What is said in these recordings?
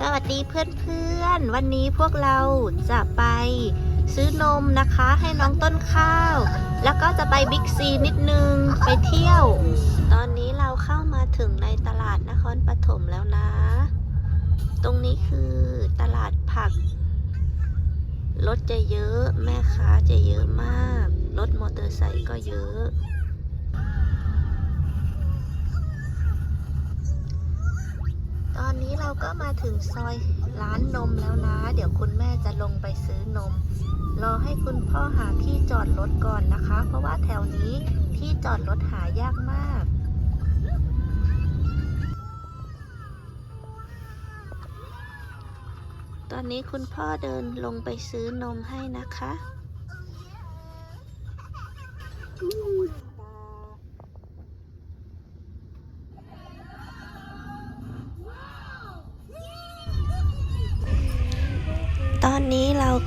สวัสดีเพื่อนๆ วันนี้พวกเราจะไปซื้อนมนะคะให้น้องต้นข้าว แล้วก็จะไปบิ๊กซีนิดนึงไปเที่ยว ตอนนี้เราเข้ามาถึงในตลาดนครปฐมแล้วนะ ตรงนี้คือตลาดผัก รถจะเยอะ แม่ค้าจะเยอะมาก รถมอเตอร์ไซค์ก็เยอะ อนนี้เราก็มาถึงซอยร้านนมแล้วนะ เดี๋ยวคุณแม่จะลงไปซื้อนม รอให้คุณพ่อหาที่จอดรถก่อนนะคะ เพราะว่าแถวนี้ที่จอดรถหายากมาก ตอนนี้คุณพ่อเดินลงไปซื้อนมให้นะคะต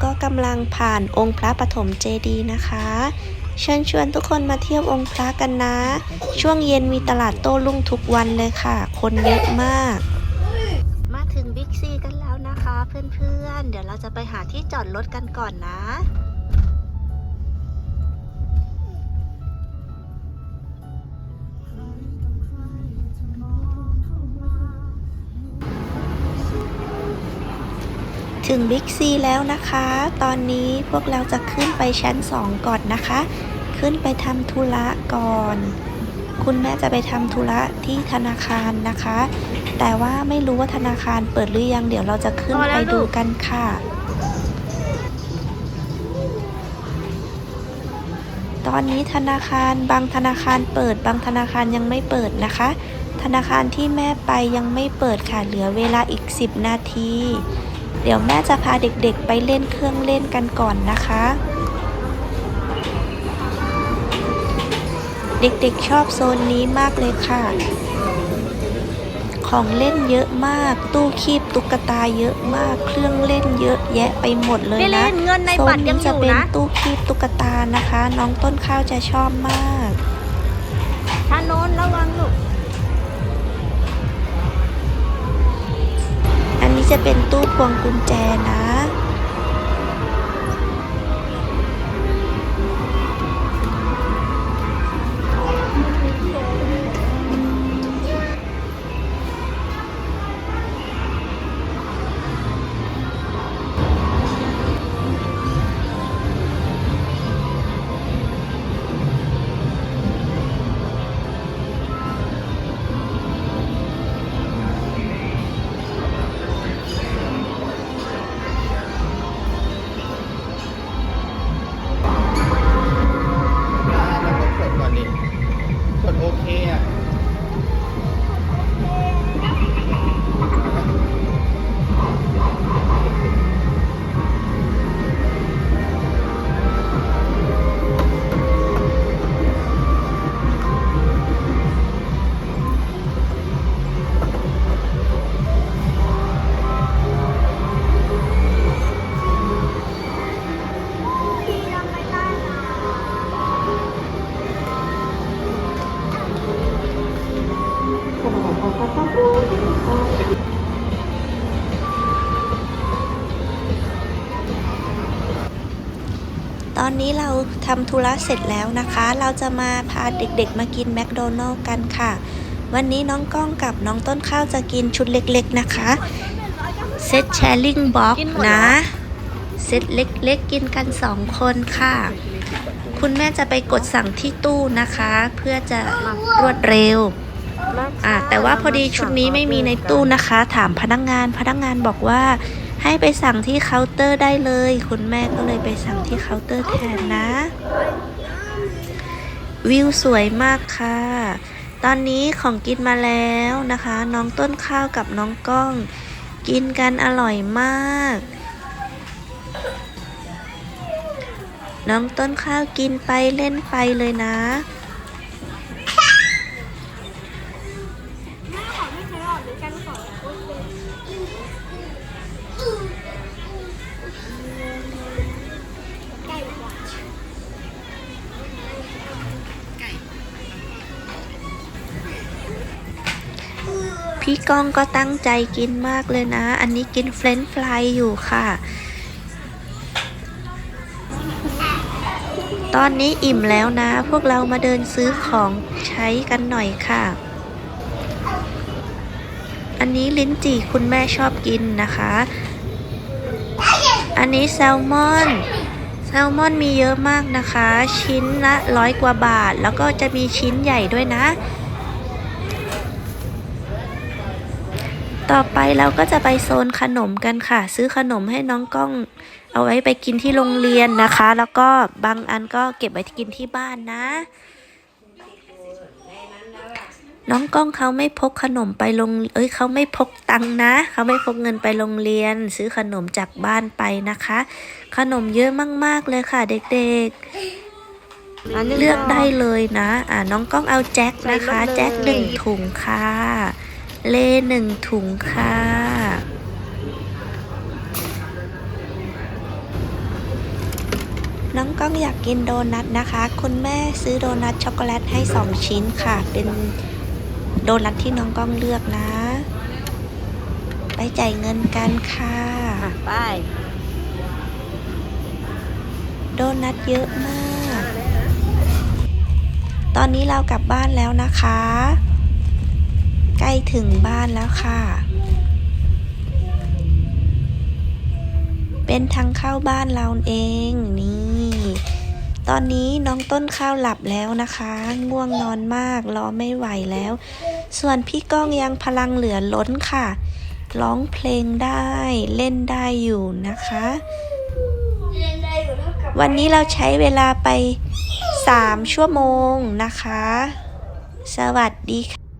ก็กำลังผ่านองค์พระปฐมเจดีย์นะคะ เชิญชวนทุกคนมาเที่ยวองค์พระกันนะ ช่วงเย็นมีตลาดโต้รุ่งทุกวันเลยค่ะ คนเยอะมาก มาถึงบิ๊กซีกันแล้วนะคะ เพื่อนๆ เดี๋ยวเราจะไปหาที่จอดรถกันก่อนนะ ถึงบิ๊กซีแล้วนะคะ ตอนนี้พวกเราจะขึ้นไปชั้น 2 ก่อนนะคะ ขึ้นไปทำธุระก่อน คุณแม่จะไปทำธุระที่ธนาคารนะคะ แต่ว่าไม่รู้ว่าธนาคารเปิดหรือยัง เดี๋ยวเราจะขึ้นไปดูกันค่ะ ตอนนี้ธนาคารบางธนาคารเปิดบางธนาคารยังไม่เปิดนะคะ ธนาคารที่แม่ไปยังไม่เปิดค่ะ เหลือเวลาอีก 10 นาที เดี๋ยวแม่จะพาเด็กๆไปเล่นเครื่องเล่นกันก่อนนะคะ เด็กๆชอบโซนนี้มากเลยค่ะ ของเล่นเยอะมาก ตู้คีบตุ๊กตาเยอะมาก เครื่องเล่นเยอะแยะไปหมดเลยพี่ลินะนเงินในโซบันตรยันี้งอจะยู่เป็นนะตู้คีบตุ๊กตานะคะ น้องต้นข้าวจะชอบมากทางโน้นระวังลูก นี้จะเป็นตู้พวงกุญแจนะ ตอนนี้เราทำธุระเสร็จแล้วนะคะ เราจะมาพาเด็กๆมากินแมคโดนัลล์กันค่ะ วันนี้น้องก้องกับน้องต้นข้าวจะกินชุดเล็กๆนะคะ เซตแชร์ลิงบ็อกนะ เซตเล็กๆกินกันสองคนค่ะ คุณแม่จะไปกดสั่งที่ตู้นะคะ เพื่อจะรวดเร็ว อะแต่ว่าพอดีชุดนี้ไม่มีในตู้นะคะ ถามพนักงงานพนักงงานบอกว่า ให้ไปสั่งที่เคาน์เตอร์ได้เลย คุณแม่ก็เลยไปสั่งที่เคาน์เตอร์แทนนะ วิวสวยมากค่ะ ตอนนี้ของกินมาแล้วนะคะ น้องต้นข้าวกับน้องก้อง กินกันอร่อยมาก น้องต้นข้าวกินไปเล่นไปเลยนะ พี่ก้องก็ตั้งใจกินมากเลยนะ อันนี้กินเฟรนช์ฟรายอยู่ค่ะ ตอนนี้อิ่มแล้วนะ พวกเรามาเดินซื้อของใช้กันหน่อยค่ะ อันนี้ลิ้นจี่คุณแม่ชอบกินนะคะ อันนี้แซลมอนแซลมอนมีเยอะมากนะคะ ชิ้นละร้อยกว่าบาท แล้วก็จะมีชิ้นใหญ่ด้วยนะ ต่อไปเราก็จะไปโซนขนมกันค่ะ ซื้อขนมให้น้องกล้อง เอาไว้ไปกินที่โรงเรียนนะคะ แล้วก็บางอันก็เก็บไว้กินที่บ้านนะ น้องกล้องเขาไม่พกขนมไปโรงเอ้ยเขาไม่พกตังค์นะ เขาไม่พกเงินไปโรงเรียน ซื้อขนมจากบ้านไปนะคะ ขนมเยอะมากๆเลยค่ะ เด็กๆเลือกได้เลยนะ อ่าน้องกล้องเอาแจ็คนะคะ แจ็คหนึ่งถุงค่ะ เลหนึ่งถุงค่ะน้องก้องอยากกินโดนัทนะคะ คุณแม่ซื้อโดนัทช็อกโกแลตให้สองชิ้นค่ะ เป็นโดนัทที่น้องก้องเลือกนะ ไปจ่ายเงินกันค่ะอะไปโดนัทเยอะมาก ตอนนี้เรากลับบ้านแล้วนะคะ ใกล้ถึงบ้านแล้วค่ะ เป็นทางเข้าบ้านเราเองนี่ ตอนนี้น้องต้นข้าวหลับแล้วนะคะ ง่วงนอนมากรอไม่ไหวแล้ว ส่วนพี่ก้องยังพลังเหลือล้นค่ะ ร้องเพลงได้เล่นได้อยู่นะคะ วันนี้เราใช้เวลาไป 3 ชั่วโมงนะคะ สวัสดีค่ะ